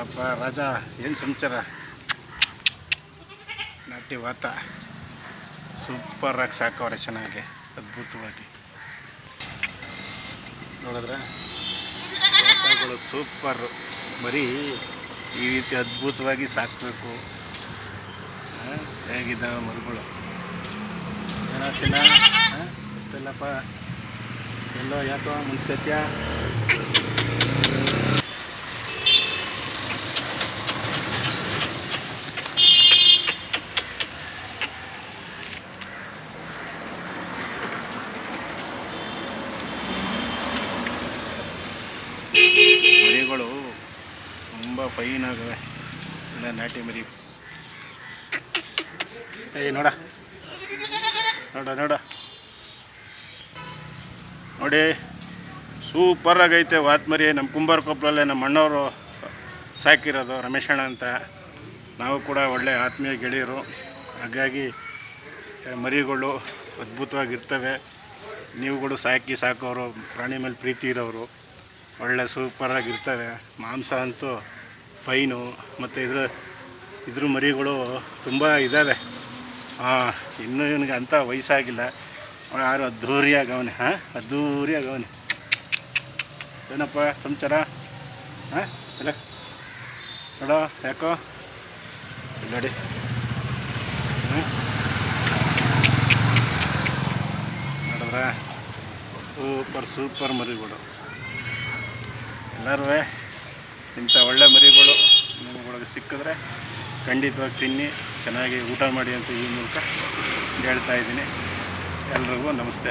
ನೋಡಪ್ಪ, ರಾಜ, ಏನು ಸಂಚಾರ? ನಾಟಿ ವಾತ. ಸೂಪರಾಗಿ ಸಾಕವ್ರೆ ಚೆನ್ನಾಗಿ, ಅದ್ಭುತವಾಗಿ. ನೋಡಿದ್ರೆ, ವಾತಗಳು ಸೂಪರು. ಬರೀ ಈ ರೀತಿ ಅದ್ಭುತವಾಗಿ ಸಾಕಬೇಕು. ಹೇಗಿದ್ದಾವೆ ಮರುಗಳು. ಏನೋ ಚಿನ್ನ ಆ? ಅಷ್ಟೆಲ್ಲಪ್ಪ ಎಲ್ಲೋ ಯಾಕೋ ಮುನ್ಸ್ಕತ್ಯ. ಮರಿಗಳು ತುಂಬ ಫೈನ್ ಆಗವೆ. ನಾಟಿ ಮರಿ. ಏಯ್ ನೋಡ. ನೋಡ ನೋಡ. ನೋಡಿ ಸೂಪರ್ ಆಗೈತೆ ವಾತ್ ಮರಿ. ನಮ್ಮ ಕುಂಬಾರ ಕೊಪ್ಪಳಲ್ಲೇ ನಮ್ಮ ಅಣ್ಣವರು ಸಾಕಿರೋದು ರಮೇಶಣ್ಣ ಅಂತ. ನಾವು ಕೂಡ ಒಳ್ಳೆ ಆತ್ಮೀಯ ಗೆಳೆಯರು. ಹಾಗಾಗಿ ಮರಿಗಳು ಅದ್ಭುತವಾಗಿರ್ತವೆ. ನೀವುಗಳು ಸಾಕಿ ಸಾಕೋರು, ಪ್ರಾಣಿ ಮೇಲೆ ಪ್ರೀತಿ ಇರೋರು. ಒಳ್ಳೆ ಸೂಪರಾಗಿರ್ತವೆ ಮಾಂಸ ಅಂತೂ ಫೈನು ಮತ್ತು ಇದ್ರ ಇದ್ರ ಮರಿಗಳು ತುಂಬ ಇದ್ದಾವೆ ಹಾಂ ಇನ್ನೂ ಇವನಿಗೆ ಅಂಥ ವಯಸ್ಸಾಗಿಲ್ಲ. ಯಾರು ಅದ್ದೂರಿಯಾಗಿ ಅವನೇ ಹಾಂ ಅದ್ಧೂರಿಯಾಗಿ ಅವನೇ ಏನಪ್ಪ ಚಮಚರ ಹಾಂ ಇಲ್ಲ. ನೋಡೋ, ಯಾಕೋ? ನೋಡಿ. ನೋಡಿದ್ರ? ಸೂಪರ್ ಸೂಪರ್ ಮರಿಗಳು. ಎಲ್ಲರೂ ಇಂಥ ಒಳ್ಳೆ ಮರಿಗಳು ನಿಮ್ಗಳಿಗೆ ಸಿಕ್ಕಿದ್ರೆ ಖಂಡಿತವಾಗಿ ತಿನ್ನಿ, ಚೆನ್ನಾಗಿ ಊಟ ಮಾಡಿ ಅಂತ ಈ ಮೂಲಕ ಹೇಳ್ತಾ ಇದ್ದೀನಿ. ಎಲ್ರಿಗೂ ನಮಸ್ತೆ.